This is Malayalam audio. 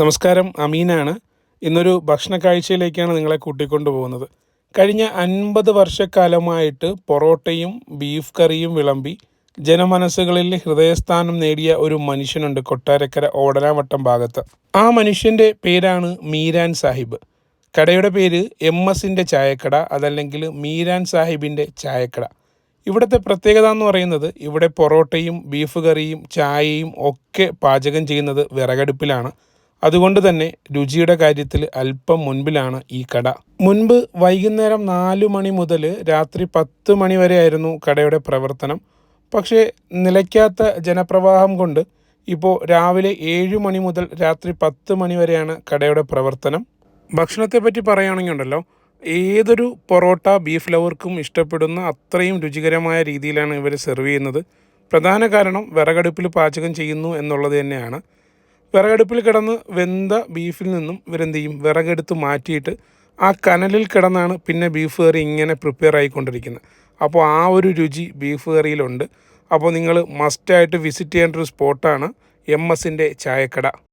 നമസ്കാരം അമീനാണ്. ഇന്നൊരു ഭക്ഷണ കാഴ്ചയിലേക്കാണ് നിങ്ങളെ കൂട്ടിക്കൊണ്ടു പോകുന്നത് കഴിഞ്ഞ അൻപത് വർഷക്കാലമായിട്ട് പൊറോട്ടയും ബീഫ് കറിയും വിളമ്പി ജനമനസ്സുകളിൽ ഹൃദയസ്ഥാനം നേടിയ ഒരു മനുഷ്യനുണ്ട് കൊട്ടാരക്കര ഓടനാവട്ടം ഭാഗത്ത്. ആ മനുഷ്യന്റെ പേരാണ് മീരാൻ സാഹിബ്. കടയുടെ പേര് എം എസിന്റെ ചായക്കട അതല്ലെങ്കിൽ മീരാൻ സാഹിബിന്റെ ചായക്കട. ഇവിടുത്തെ പ്രത്യേകത എന്ന് പറയുന്നത് ഇവിടെ പൊറോട്ടയും ബീഫ് കറിയും ചായയും ഒക്കെ പാചകം ചെയ്യുന്നത് വിറകടുപ്പിലാണ്. അതുകൊണ്ട് തന്നെ രുചിയുടെ കാര്യത്തിൽ അല്പം മുൻപിലാണ് ഈ കട. മുൻപ് വൈകുന്നേരം നാലു മണി മുതൽ രാത്രി പത്ത് മണി വരെ ആയിരുന്നു കടയുടെ പ്രവർത്തനം. പക്ഷേ നിലയ്ക്കാത്ത ജനപ്രവാഹം കൊണ്ട് ഇപ്പോൾ രാവിലെ ഏഴ് മണി മുതൽ രാത്രി പത്ത് മണി വരെയാണ് കടയുടെ പ്രവർത്തനം. ഭക്ഷണത്തെ പറ്റി പറയുകയാണെങ്കിൽ ഉണ്ടല്ലോ ഏതൊരു പൊറോട്ട ബീഫ് ലവർക്കും ഇഷ്ടപ്പെടുന്ന അത്രയും രുചികരമായ രീതിയിലാണ് ഇവർ സെർവ് ചെയ്യുന്നത്. പ്രധാന കാരണം വിറകടുപ്പിൽ പാചകം ചെയ്യുന്നു എന്നുള്ളത് തന്നെയാണ്. വിറകടുപ്പിൽ കിടന്ന് വെന്ത ബീഫിൽ നിന്നും ഇവരെന്ത് ചെയ്യും വിറകെടുത്ത് മാറ്റിയിട്ട് ആ കനലിൽ കിടന്നാണ് പിന്നെ ബീഫ് കറി ഇങ്ങനെ പ്രിപ്പയർ ആയിക്കൊണ്ടിരിക്കുന്നത്. അപ്പോൾ ആ ഒരു രുചി ബീഫ് കറിയിലുണ്ട്. അപ്പോൾ നിങ്ങൾ മസ്റ്റായിട്ട് വിസിറ്റ് ചെയ്യേണ്ട ഒരു സ്പോട്ടാണ് എം എസിന്റെ ചായക്കട.